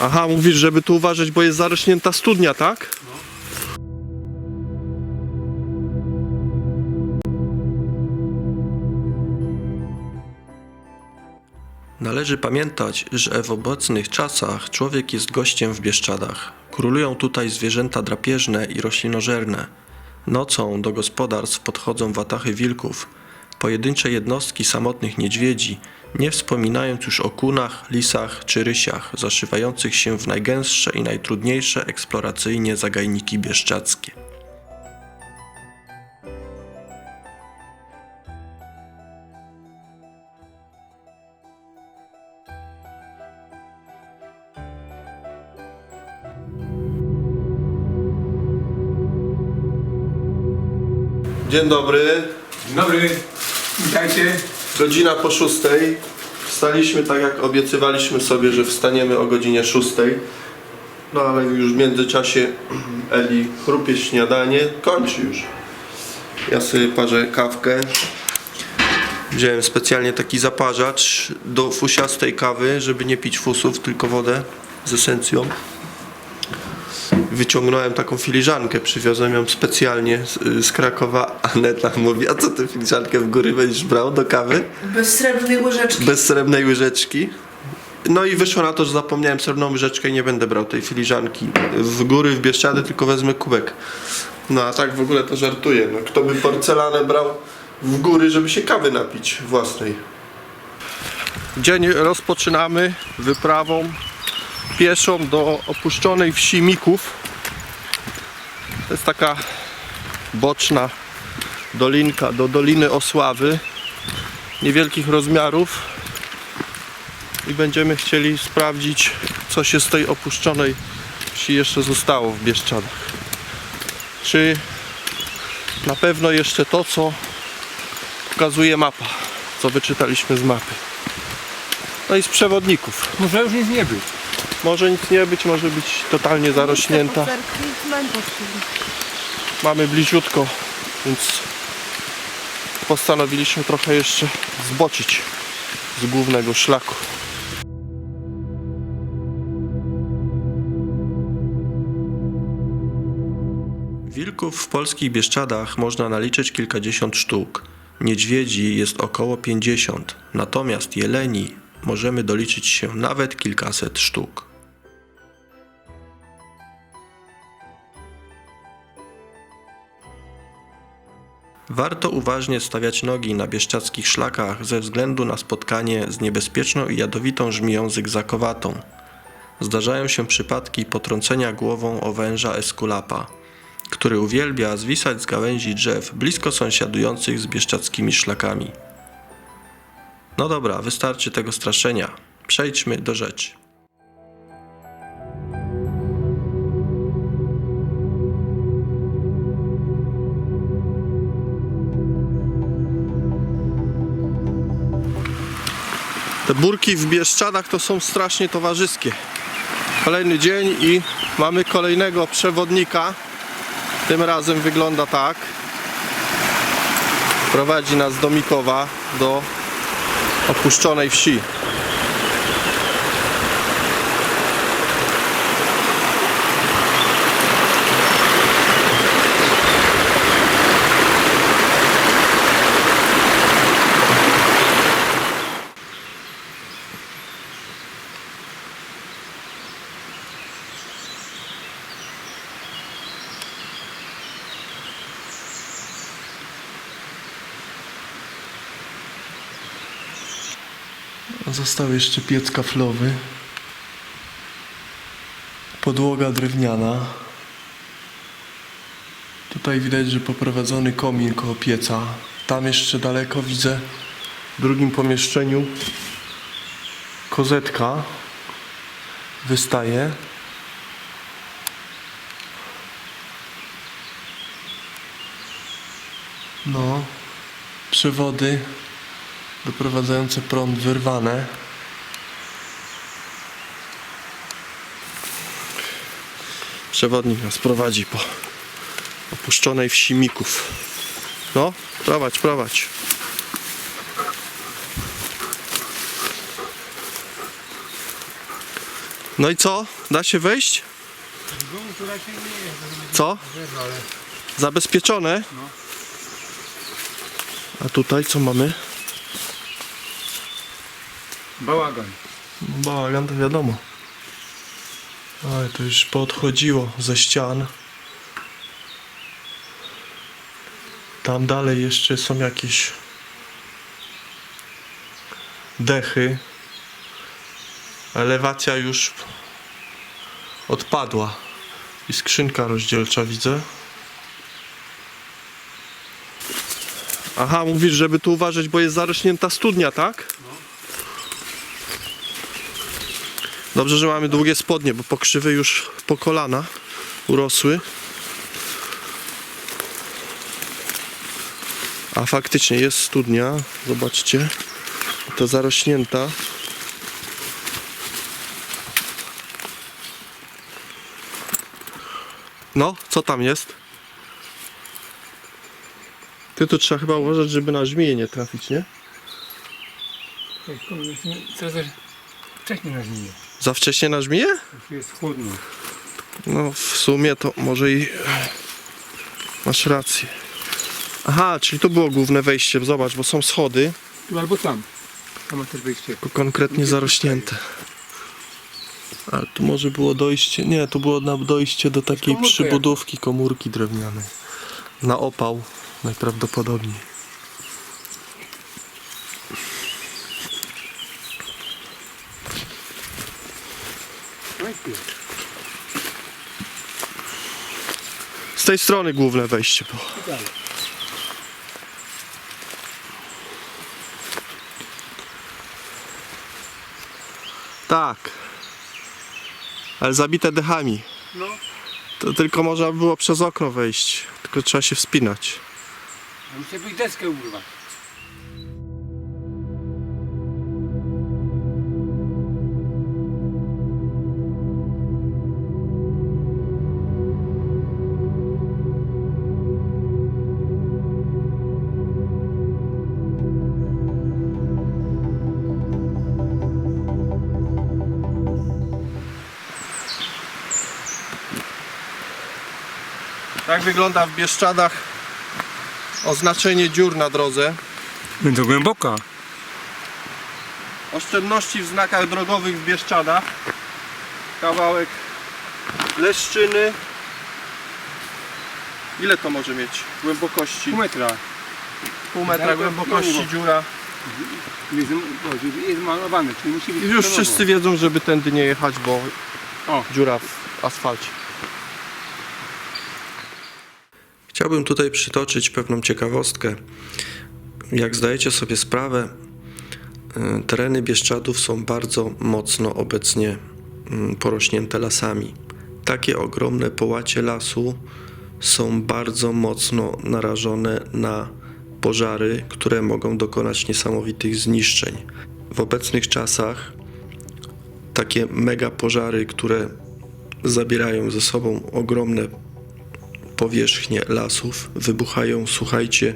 Aha, mówisz, żeby tu uważać, bo jest zarośnięta studnia, tak? Należy pamiętać, że w obecnych czasach człowiek jest gościem w Bieszczadach. Królują tutaj zwierzęta drapieżne i roślinożerne. Nocą do gospodarstw podchodzą watachy wilków, pojedyncze jednostki samotnych niedźwiedzi, nie wspominając już o kunach, lisach czy rysiach, zaszywających się w najgęstsze i najtrudniejsze eksploracyjnie zagajniki bieszczadzkie. Dzień dobry, Dzień dobry, witajcie. Godzina po szóstej. Wstaliśmy tak jak obiecywaliśmy sobie, że wstaniemy o godzinie szóstej. No ale już w międzyczasie Eli chrupie śniadanie, kończy już. Ja sobie parzę kawkę. Wziąłem specjalnie taki zaparzacz do fusiastej kawy, żeby nie pić fusów, tylko wodę z esencją. Wyciągnąłem taką filiżankę, przywiozłem ją specjalnie z, z Krakowa. Aneta mówi, a co ty filiżankę w góry będziesz brał do kawy? Bez srebrnej łyżeczki. bez srebrnej łyżeczki. No i wyszło na to, że zapomniałem srebrną łyżeczkę i nie będę brał tej filiżanki w góry, w Bieszczady, tylko wezmę kubek. No a tak w ogóle to żartuję. No, kto by porcelanę brał w góry, żeby się kawy napić własnej. Dzień rozpoczynamy wyprawą pieszą do opuszczonej wsi Mików. To jest taka boczna dolinka do Doliny Osławy niewielkich rozmiarów i będziemy chcieli sprawdzić co się z tej opuszczonej wsi jeszcze zostało w Bieszczadach czy na pewno jeszcze to co pokazuje mapa co wyczytaliśmy z mapy no i z przewodników Może już nic nie być. Może nic nie być, może być totalnie zarośnięta mamy bliziutko więc postanowiliśmy trochę jeszcze zboczyć z głównego szlaku. Wilków w polskich Bieszczadach można naliczyć kilkadziesiąt sztuk. Niedźwiedzi jest około 50, natomiast jeleni możemy doliczyć się nawet kilkaset sztuk. Warto uważnie stawiać nogi na bieszczadzkich szlakach ze względu na spotkanie z niebezpieczną i jadowitą żmiją zygzakowatą. Zdarzają się przypadki potrącenia głową o węża eskulapa, który uwielbia zwisać z gałęzi drzew blisko sąsiadujących z bieszczadzkimi szlakami. No dobra, wystarczy tego straszenia. Przejdźmy do rzeczy. Te burki w Bieszczadach to są strasznie towarzyskie. Kolejny dzień i mamy kolejnego przewodnika. Tym razem wygląda tak. Prowadzi nas do Mikowa, do opuszczonej wsi. Został jeszcze piec kaflowy. Podłoga drewniana. Tutaj widać, że poprowadzony komin koło pieca. Tam jeszcze daleko widzę w drugim pomieszczeniu kozetka wystaje. No, przewody doprowadzające prąd wyrwane. Przewodnik nas prowadzi po opuszczonej wsi Mików. No, prowadź, prowadź. No i co? Da się wejść? Co? Zabezpieczone? A tutaj co mamy? Bałagan. Bałagan to wiadomo. Ale to już podchodziło ze ścian. Tam dalej jeszcze są jakieś dechy. Elewacja już odpadła. I skrzynka rozdzielcza widzę. Aha, mówisz, żeby tu uważać, bo jest zarośnięta studnia, tak? Dobrze, że mamy długie spodnie, bo pokrzywy już po kolana urosły. A faktycznie jest studnia, zobaczcie. To zarośnięta. No, co tam jest? Ty tu trzeba chyba uważać, żeby na żmiję nie trafić, nie? Coraz wcześniej na żmiję. Za wcześnie na żmiję? Już jest chłodno. No w sumie to może i masz rację. Aha, czyli to było główne wejście, zobacz, bo są schody, Tu albo tam. Tam ma też wejście. tylko konkretnie zarośnięte. Ale tu może było dojście, nie, to było na dojście do takiej komórka przybudówki komórki drewnianej. Na opał najprawdopodobniej. No i tu. Z tej strony główne wejście było. Tak. Ale zabite dechami. No. To tylko można było przez okno wejść. Tylko trzeba się wspinać. A muszę być deskę urwać. Tak wygląda w Bieszczadach oznaczenie dziur na drodze. Będzie głęboka. Oszczędności w znakach drogowych w Bieszczadach. Kawałek leszczyny. Ile to może mieć głębokości? Pół metra. Pół metra głębokości znowu. dziura. Jest, o, jest malowane, czyli musi być już wszyscy wiedzą, żeby tędy nie jechać, bo O. dziura w asfalcie. Chciałbym tutaj przytoczyć pewną ciekawostkę. Jak zdajecie sobie sprawę, y, tereny Bieszczadów są bardzo mocno obecnie mm, porośnięte lasami. Takie ogromne połacie lasu są bardzo mocno narażone na pożary, które mogą dokonać niesamowitych zniszczeń. W obecnych czasach takie mega pożary, które zabierają ze sobą ogromne powierzchnie lasów, wybuchają, słuchajcie,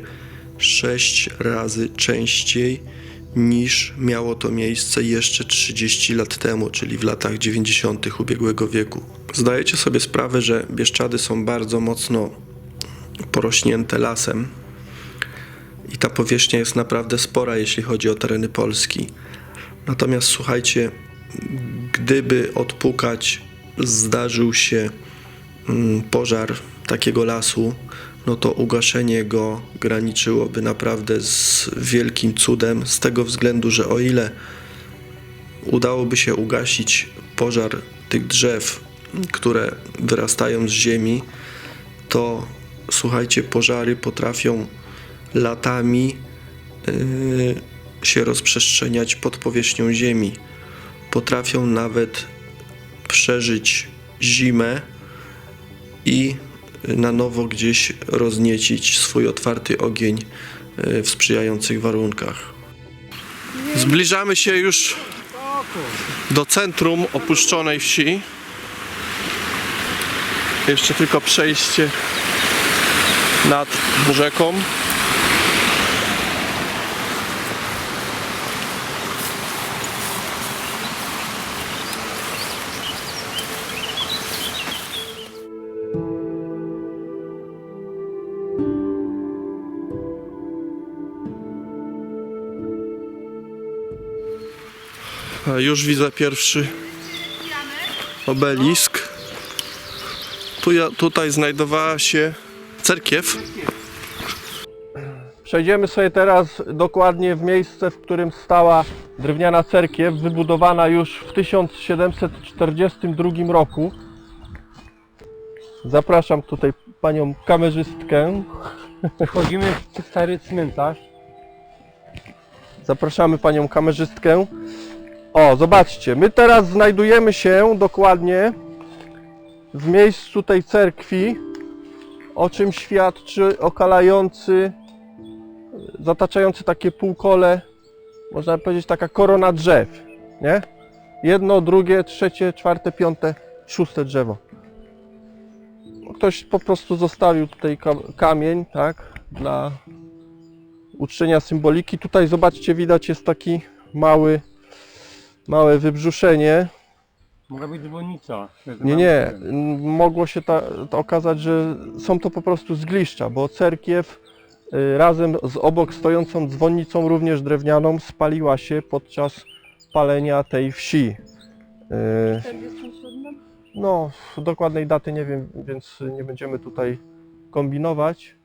sześć razy częściej niż miało to miejsce jeszcze 30 lat temu, czyli w latach 90. ubiegłego wieku. Zdajecie sobie sprawę, że Bieszczady są bardzo mocno porośnięte lasem i ta powierzchnia jest naprawdę spora, jeśli chodzi o tereny Polski. Natomiast słuchajcie, gdyby odpukać zdarzył się mm, pożar takiego lasu, no to ugaszenie go graniczyłoby naprawdę z wielkim cudem, z tego względu, że o ile udałoby się ugasić pożar tych drzew, które wyrastają z ziemi, to słuchajcie, pożary potrafią latami yy, się rozprzestrzeniać pod powierzchnią ziemi. Potrafią nawet przeżyć zimę i na nowo gdzieś rozniecić swój otwarty ogień y, w sprzyjających warunkach. Zbliżamy się już do centrum opuszczonej wsi. Jeszcze tylko przejście nad rzeką. A już widzę pierwszy obelisk. Tu, ja- tutaj znajdowała się cerkiew. Przejdziemy sobie teraz dokładnie w miejsce, w którym stała drewniana cerkiew, wybudowana już w 1742 roku. Zapraszam tutaj panią kamerzystkę. Wchodzimy w stary cmentarz. Zapraszamy panią kamerzystkę. O, zobaczcie, my teraz znajdujemy się dokładnie w miejscu tej cerkwi, o czym świadczy okalający, zataczający takie półkole, można powiedzieć taka korona drzew, nie? Jedno, drugie, trzecie, czwarte, piąte, szóste drzewo. No, Ktoś po prostu zostawił tutaj ka- kamień, tak, dla uczczenia symboliki. Tutaj zobaczcie, widać jest taki mały, małe wybrzuszenie. Mogła być dzwonnica. Nie, nie, mogło się ta, to okazać, że są to po prostu zgliszcza, bo cerkiew y, razem z obok stojącą dzwonnicą, również drewnianą, spaliła się podczas palenia tej wsi. Y, 47? No, dokładnej daty nie wiem, więc nie będziemy tutaj kombinować.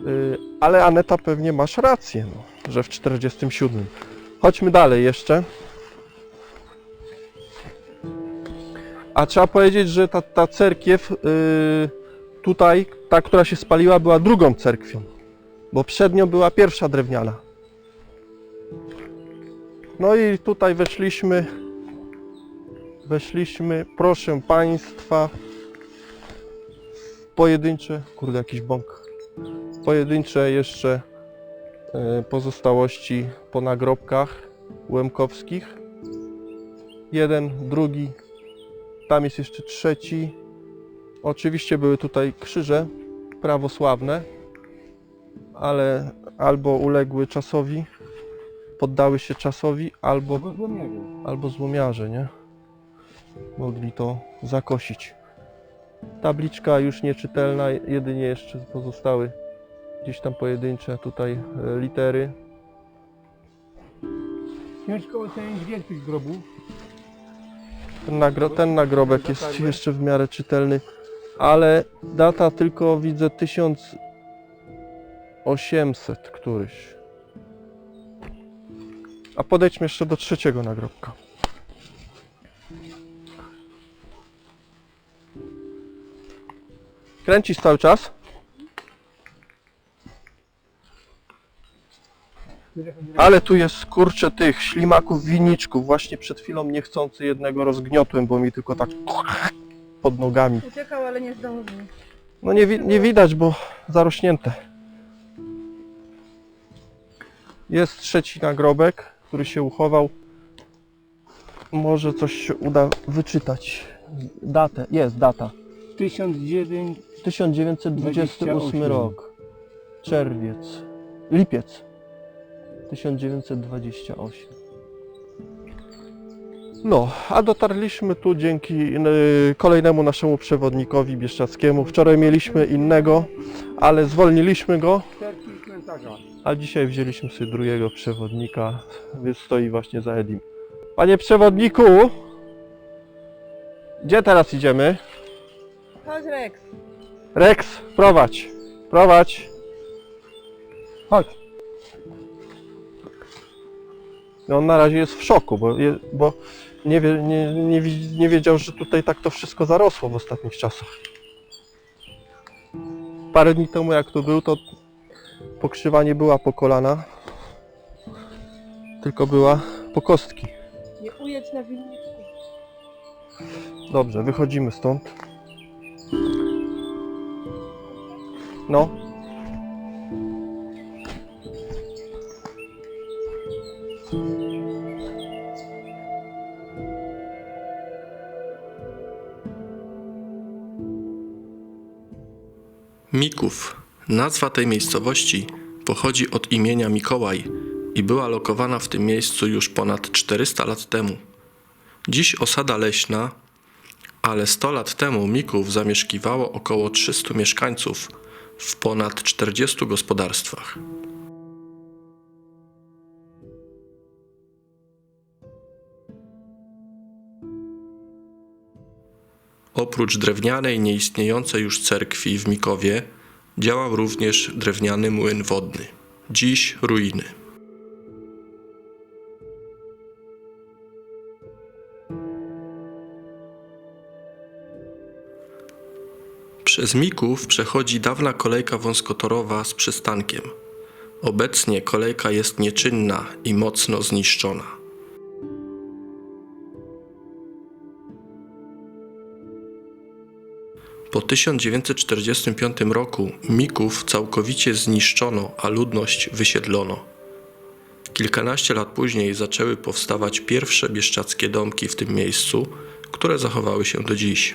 Yy, Ale Aneta pewnie masz rację, no, że w 47. Chodźmy dalej jeszcze. A trzeba powiedzieć, że ta, ta cerkiew yy, tutaj, ta, która się spaliła, była drugą cerkwią, bo przed nią była pierwsza drewniana. No i tutaj weszliśmy weszliśmy, proszę Państwa, pojedyncze, kurde jakiś bąk, pojedyncze jeszcze e, pozostałości po nagrobkach łemkowskich. Jeden, drugi, tam jest jeszcze trzeci. Oczywiście były tutaj krzyże prawosławne, ale albo uległy czasowi, poddały się czasowi, albo albo złomiarze, nie? Mogli to zakosić. Tabliczka już nieczytelna, jedynie jeszcze pozostały gdzieś tam pojedyncze tutaj e, litery. Ciężko ocenić wielkość grobu. Ten, nagro, ten nagrobek jest jeszcze w miarę czytelny, ale data tylko widzę 1800 któryś. A podejdźmy jeszcze do trzeciego nagrobka. Kręcisz cały czas? Ale tu jest kurczę tych ślimaków, winiczków. Właśnie przed chwilą niechcący jednego rozgniotłem, bo mi tylko tak pod nogami. Uciekał, ale nie zdążył. No nie, wi- nie widać, bo zarośnięte. Jest trzeci nagrobek, który się uchował. Może coś się uda wyczytać. Datę, jest data. 1009 1928 28. rok. Czerwiec. Lipiec. 1928. No, a dotarliśmy tu dzięki y, kolejnemu naszemu przewodnikowi Bieszczadzkiemu. Wczoraj mieliśmy innego, ale zwolniliśmy go, a dzisiaj wzięliśmy sobie drugiego przewodnika, więc stoi właśnie za Edim. Panie przewodniku, gdzie teraz idziemy? Chodź Rex. Rex, prowadź, prowadź. Chodź. On na razie jest w szoku, bo, bo nie, wie, nie, nie, nie wiedział, że tutaj tak to wszystko zarosło w ostatnich czasach. Parę dni temu jak tu był, to pokrzywa nie była po kolana, tylko była po kostki. Nie ujedź na winniczku. Dobrze, wychodzimy stąd. No. Mików. Nazwa tej miejscowości pochodzi od imienia Mikołaj i była lokowana w tym miejscu już ponad 400 lat temu. Dziś osada leśna, ale 100 lat temu Mików zamieszkiwało około 300 mieszkańców w ponad 40 gospodarstwach. Oprócz drewnianej, nieistniejącej już cerkwi w Mikowie, działał również drewniany młyn wodny. Dziś ruiny. Przez Mików przechodzi dawna kolejka wąskotorowa z przystankiem. Obecnie kolejka jest nieczynna i mocno zniszczona. Po 1945 roku Mików całkowicie zniszczono, a ludność wysiedlono. Kilkanaście lat później zaczęły powstawać pierwsze bieszczackie domki w tym miejscu, które zachowały się do dziś.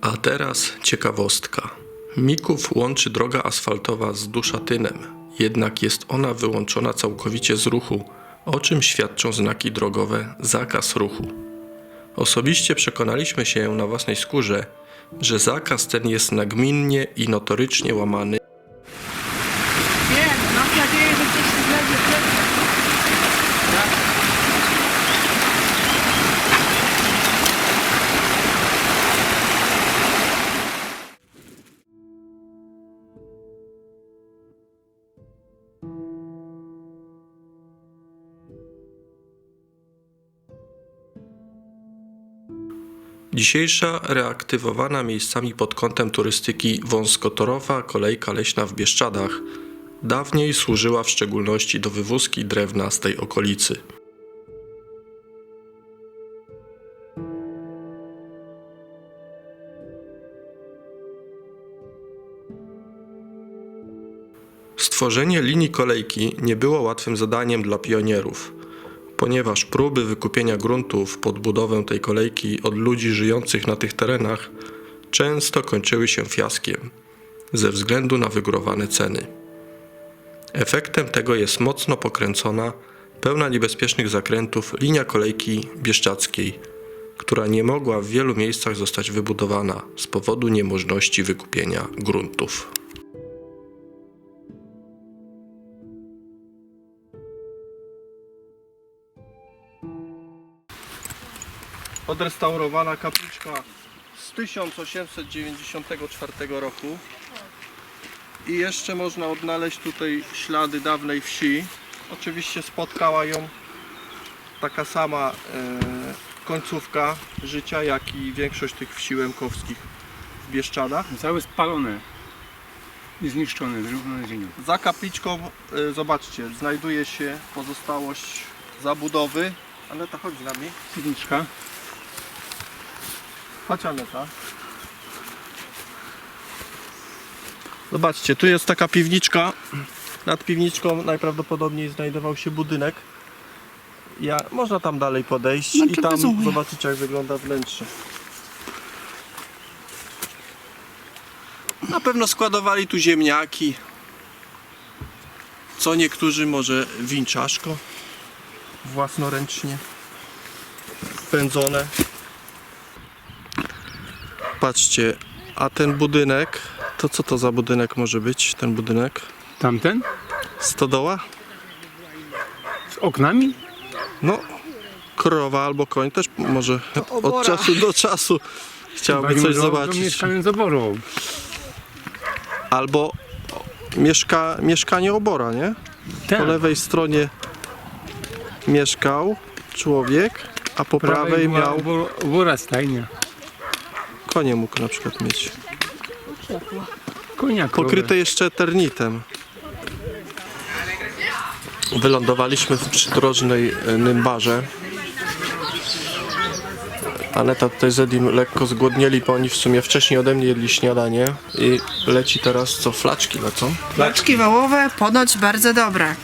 A teraz ciekawostka. Mików łączy droga asfaltowa z Duszatynem, jednak jest ona wyłączona całkowicie z ruchu, o czym świadczą znaki drogowe zakaz ruchu. Osobiście przekonaliśmy się na własnej skórze, że zakaz ten jest nagminnie i notorycznie łamany Dzisiejsza reaktywowana miejscami pod kątem turystyki wąskotorowa kolejka leśna w Bieszczadach dawniej służyła w szczególności do wywózki drewna z tej okolicy. Stworzenie linii kolejki nie było łatwym zadaniem dla pionierów, ponieważ próby wykupienia gruntów pod budowę tej kolejki od ludzi żyjących na tych terenach często kończyły się fiaskiem ze względu na wygórowane ceny. Efektem tego jest mocno pokręcona, pełna niebezpiecznych zakrętów linia kolejki bieszczackiej, która nie mogła w wielu miejscach zostać wybudowana z powodu niemożności wykupienia gruntów. Odrestaurowana kapliczka z 1894 roku. I jeszcze można odnaleźć tutaj ślady dawnej wsi. Oczywiście spotkała ją taka sama e, końcówka życia, jak i większość tych wsi łemkowskich w Bieszczadach. Całe spalone i zniszczone, zrównane z ziemią. Za kapliczką, e, zobaczcie, znajduje się pozostałość zabudowy. Aneta, chodź z nami. Piwniczka. Chodź Aneta. Zobaczcie, tu jest taka piwniczka. Nad piwniczką najprawdopodobniej znajdował się budynek. Ja, można tam dalej podejść i tam zobaczyć jak wygląda wnętrze. Na pewno składowali tu ziemniaki. Co niektórzy może winczaszko własnoręcznie pędzone. Patrzcie, a ten budynek, to co to za budynek może być, ten budynek? Tamten? Stodoła? Z oknami? No, krowa albo koń też może od czasu do czasu chciałby coś zobaczyć. Do mieszkania z oboru. Albo mieszka, mieszkanie obora, nie? Po Tak. lewej stronie mieszkał człowiek, a po prawej była miał obor- Obora stajnia. Konie mógł na przykład mieć. Konia krowę. Pokryte jeszcze eternitem. Wylądowaliśmy w przydrożnej e, Nymbarze. Aneta tutaj z Edim lekko zgłodnieli, bo oni w sumie wcześniej ode mnie jedli śniadanie i leci teraz co, flaczki lecą? Placzki wołowe ponoć bardzo dobre.